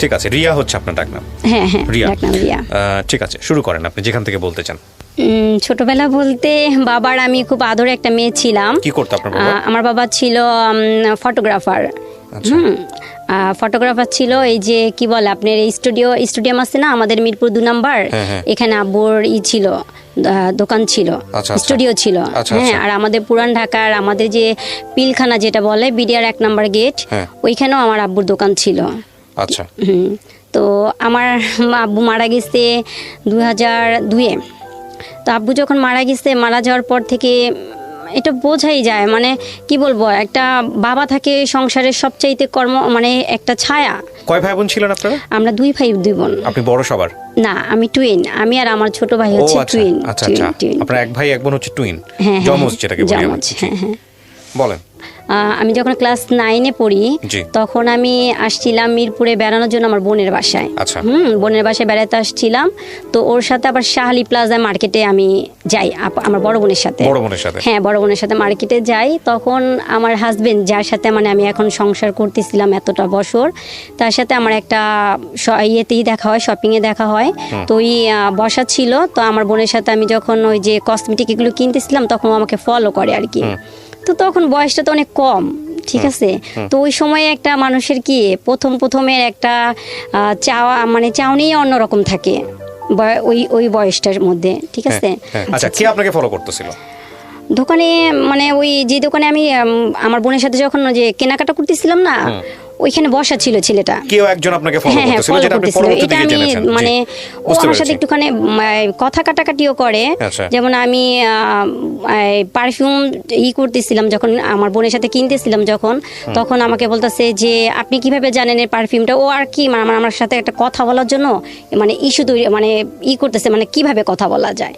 ঠিক আছে রিয়া হচ্ছে আপনার ডাক নাম হ্যাঁ হ্যাঁ রিয়া ডাকনাম রিয়া ঠিক আছে শুরু করেন আপনি যেখান থেকে বলতে চান ছোটবেলা বলতে বাবার আমি খুব আদরে একটা মেয়ে ছিলাম কি করতো আপনার বাবা আমার বাবা ছিল ফটোগ্রাফার আচ্ছা। হুম ফটোগ্রাফার ছিল এই যে কি বলে আপনার এই স্টুডিও স্টুডিয়াম আছে না আমাদের মিরপুর দু নাম্বার হ্যাঁ, হ্যাঁ। এখানে আব্বুর ই ছিল দোকান ছিল আচ্ছা, আচ্ছা। স্টুডিও ছিল আচ্ছা, হ্যাঁ আচ্ছা। আর আমাদের পুরান ঢাকার আমাদের যে পিলখানা যেটা বলে বিডিআর এক নাম্বার গেট হ্যাঁ। ওইখানেও আমার আব্বুর দোকান ছিল আচ্ছা। তো আমার আব্বু মারা গেছে দু হাজার দুয়ে তো আব্বু যখন মারা গেছে মারা যাওয়ার পর থেকে এটা বোঝাই যায় মানে কি বলব একটা বাবা থাকে সংসারের সবচাইতে কর্ম মানে একটা ছায়া। কয় ভাই বোন ছিলেন আপনারা? আমরা দুই ভাই দুই বোন। আপনি বড় সবার? না আমি টুইন আমি আর আমার ছোট ভাই হচ্ছে আচ্ছা টুইন আচ্ছা আচ্ছা। টুইন আপনার এক ভাই এক বোন হচ্ছে টুইন হ্যাঁ জমজ যেটাকে বলি আমরা। হ্যাঁ হ্যাঁ। বলেন। আমি যখন ক্লাস নাইনে পড়ি তখন আমি আসছিলাম মিরপুরে বেড়ানোর জন্য আমার বোনের বাসায়। আচ্ছা। হুম বোনের বাসায় বেড়াতে আসছিলাম। তো ওর সাথে আবার শাহালি প্লাজা মার্কেটে আমি যাই আমার বড় বোনের সাথে। বড় বোনের সাথে? হ্যাঁ বড় বোনের সাথে মার্কেটে যাই। তখন আমার হাজবেন্ড যার সাথে মানে আমি এখন সংসার করতেছিলাম এতটা বছর তার সাথে আমার একটা ইয়েতেই দেখা হয় শপিংয়ে দেখা হয়। তো ওই বসা ছিল। তো আমার বোনের সাথে আমি যখন ওই যে কসমেটিক এগুলো কিনতেছিলাম তখন আমাকে ফলো করে আর কি। তো তখন বয়সটা তো অনেক কম ঠিক আছে? তো ওই সময়ে একটা মানুষের কি প্রথম প্রথমের একটা চাওয়া মানে চাউনি অন্যরকম থাকে ওই ওই বয়সটার মধ্যে ঠিক হ্যাঁ, আছে? হ্যাঁ। আচ্ছা কে আপনাকে ফলো করতেছিল? দোকানে মানে ওই যে দোকানে আমি আমার বোনের সাথে যখন যে কেনাকাটা করতেছিলাম না ওইখানে বসা ছিল ছেলেটা। কেউ একজন আপনাকে ফলো হ্যাঁ হ্যাঁ করতেছিল যেটা আপনি পরবর্তীতে এটা আমি মানে ও আমার সাথে। একটুখানি কথা কাটাকাটিও করে। আচ্ছা। যেমন আমি পারফিউম ই করতেছিলাম যখন আমার বোনের সাথে কিনতেছিলাম যখন তখন আমাকে বলতেছে যে আপনি কীভাবে জানেন এই পারফিউমটা ও আর কি মানে আমার আমার সাথে একটা কথা বলার জন্য মানে ইস্যু তৈরি মানে ই করতেছে মানে কীভাবে কথা বলা যায়।